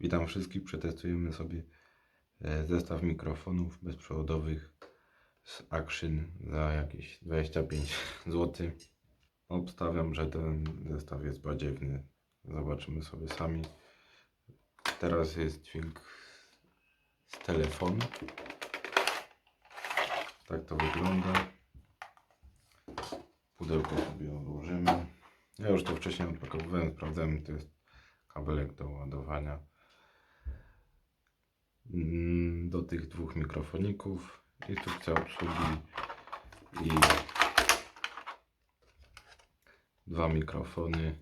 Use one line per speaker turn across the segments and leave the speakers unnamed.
Witam wszystkich. Przetestujemy sobie e, zestaw mikrofonów bezprzewodowych z Action za jakieś 25 zł. Obstawiam, że ten zestaw jest badziewny. Zobaczymy sobie sami. Teraz jest dźwięk z telefonu. Tak to wygląda. Pudełko sobie odłożymy. Ja już to wcześniej odpakowywałem, sprawdzałem, to jest kabelek do ładowania do tych dwóch mikrofoników, instrukcja obsługi i dwa mikrofony,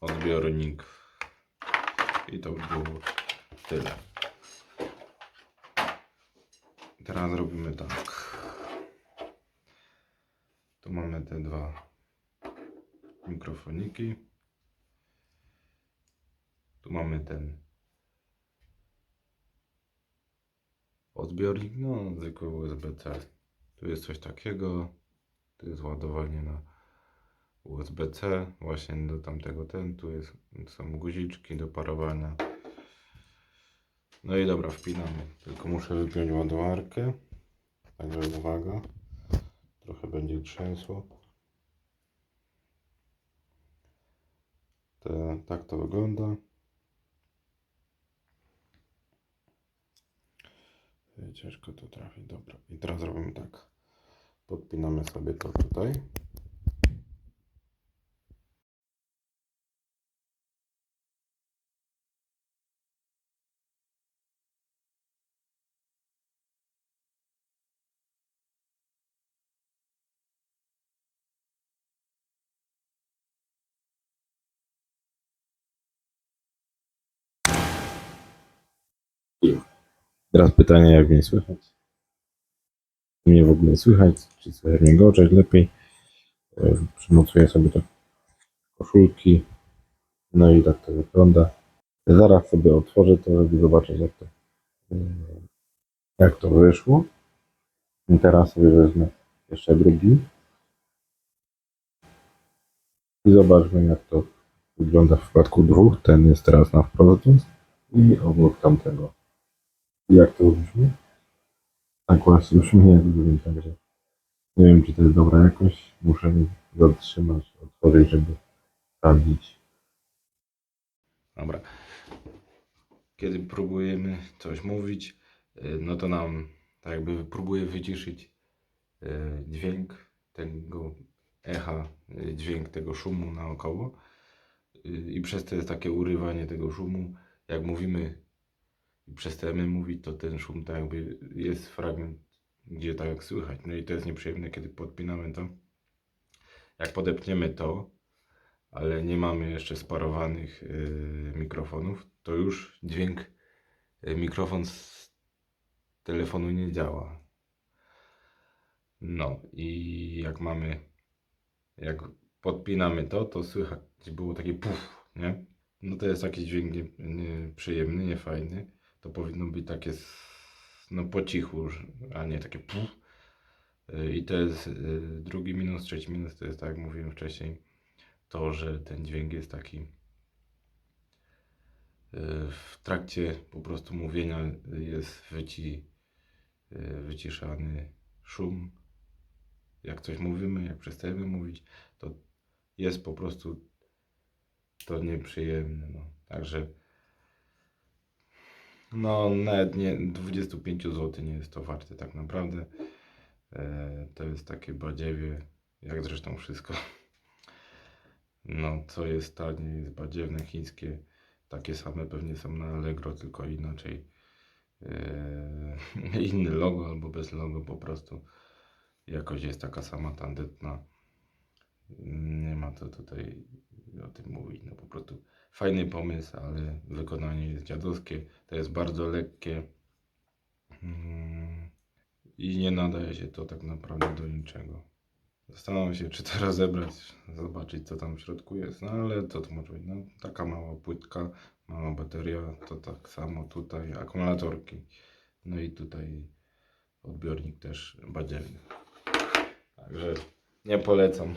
odbiornik i to by było tyle. Teraz robimy tak. Tu mamy te dwa mikrofoniki. Tu mamy ten odbiornik, no zwykły USB-C. Tu jest coś takiego. Tu jest ładowanie na USB-C, właśnie do tamtego ten. Tu jest, są guziczki do parowania. No i dobra, wpinamy. Tylko muszę wypiąć ładowarkę. Także uwaga. Trochę będzie trzęsło. Te, tak to wygląda. Ciężko to dobra. I teraz robimy tak. Podpinamy sobie to tutaj. Teraz pytanie, jak mnie słychać? Czy mnie w ogóle słychać? Czy słychać mnie gorzej, lepiej? Przymocuję sobie to koszulki. No i tak to wygląda. Zaraz sobie otworzę to, żeby zobaczyć, jak to, jak to wyszło. I teraz sobie wezmę jeszcze drugi. I zobaczmy, jak to wygląda w przypadku dwóch. Ten jest teraz na wprost i obok tamtego jak to brzmi? Tak właśnie brzmi jak brzmi, także nie wiem czy to jest dobra jakość, muszę zatrzymać, otworzyć, żeby sprawdzić. Dobra. Kiedy próbujemy coś mówić, y, no to nam tak jakby próbuje wyciszyć y, dźwięk tego echa, y, dźwięk tego szumu naokoło i przez to jest takie urywanie tego szumu, jak mówimy i przestajemy mówić, to ten szum tak jakby jest fragment, gdzie tak jak słychać. No i to jest nieprzyjemne, kiedy podpinamy to. Jak podepniemy to, ale nie mamy jeszcze sparowanych yy, mikrofonów, to już dźwięk, yy, mikrofon z telefonu nie działa. No i jak mamy, jak podpinamy to, to słychać było takie puf, nie? No to jest taki dźwięk nieprzyjemny, nie, niefajny to powinno być takie no po cichu, a nie takie puf. Y, I to jest y, drugi minus, trzeci minus to jest tak jak mówiłem wcześniej, to, że ten dźwięk jest taki y, w trakcie po prostu mówienia jest wyci, wyciszany szum. Jak coś mówimy, jak przestajemy mówić, to jest po prostu to nieprzyjemne. No. Także no, nawet nie, 25 zł nie jest to warte tak naprawdę. E, to jest takie badziewie, jak zresztą wszystko. No, co jest tanie, jest badziewne, chińskie. Takie same pewnie są na Allegro, tylko inaczej. E, inny logo albo bez logo po prostu. Jakość jest taka sama, tandetna. Nie ma to tutaj o tym mówić. No po prostu fajny pomysł, ale wykonanie jest dziadowskie. To jest bardzo lekkie. Mm, I nie nadaje się to tak naprawdę do niczego. Zastanawiam się, czy to rozebrać, zobaczyć co tam w środku jest. No ale co to może być? No, taka mała płytka, mała bateria, to tak samo tutaj, akumulatorki. No i tutaj odbiornik też badziewny. Także nie polecam.